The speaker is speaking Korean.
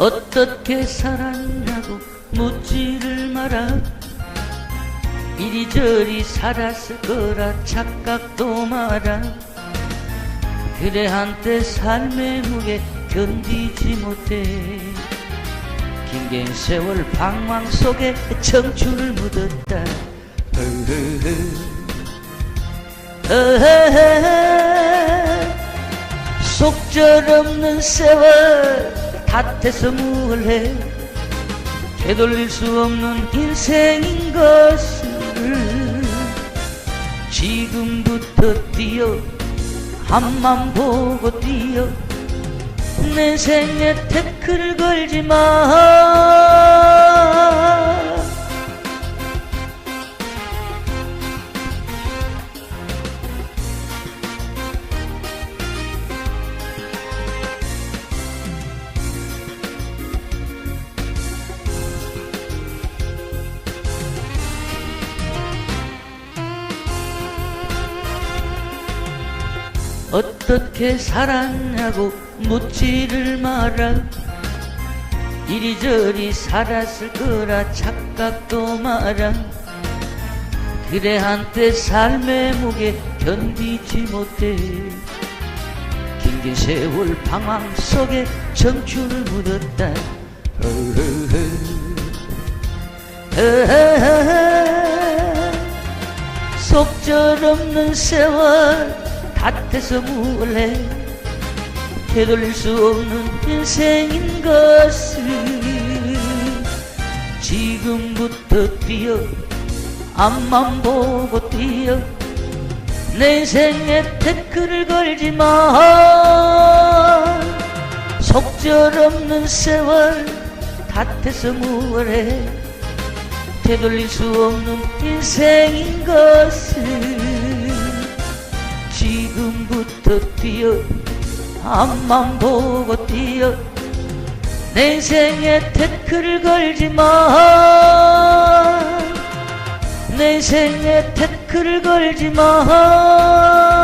어떻게 살았냐고 묻지를 마라. 이리저리 살았을 거라 착각도 마라. 그래 한때 삶의 무게 견디지 못해. 긴긴 세월 방황 속에 청춘을 묻었다. 속절없는 세월 탓해서 무얼해? 되돌릴 수 없는 인생인 것을 지금부터 뛰어 앞만 보고 뛰어 내 생에 태클을 걸지 마 어떻게 살았냐고 묻지를 마라. 이리저리 살았을 거라 착각도 마라. 그래 한때 삶의 무게 견디지 못해. 긴긴 세월 방황 속에 청춘을 묻었다. 속절없는 세월 탓해서 무얼해 되돌릴 수 없는 인생인 것을. 지금부터 뛰어 앞만 보고 뛰어 내 인생에 태클을 걸지 마. 속절없는 세월 탓해서 무얼해 되돌릴 수 없는 인생인 것을 지금부터 뛰어 앞만 보고 뛰어. 내 인생에 태클을 걸지 마 내 인생에 태클을 걸지 마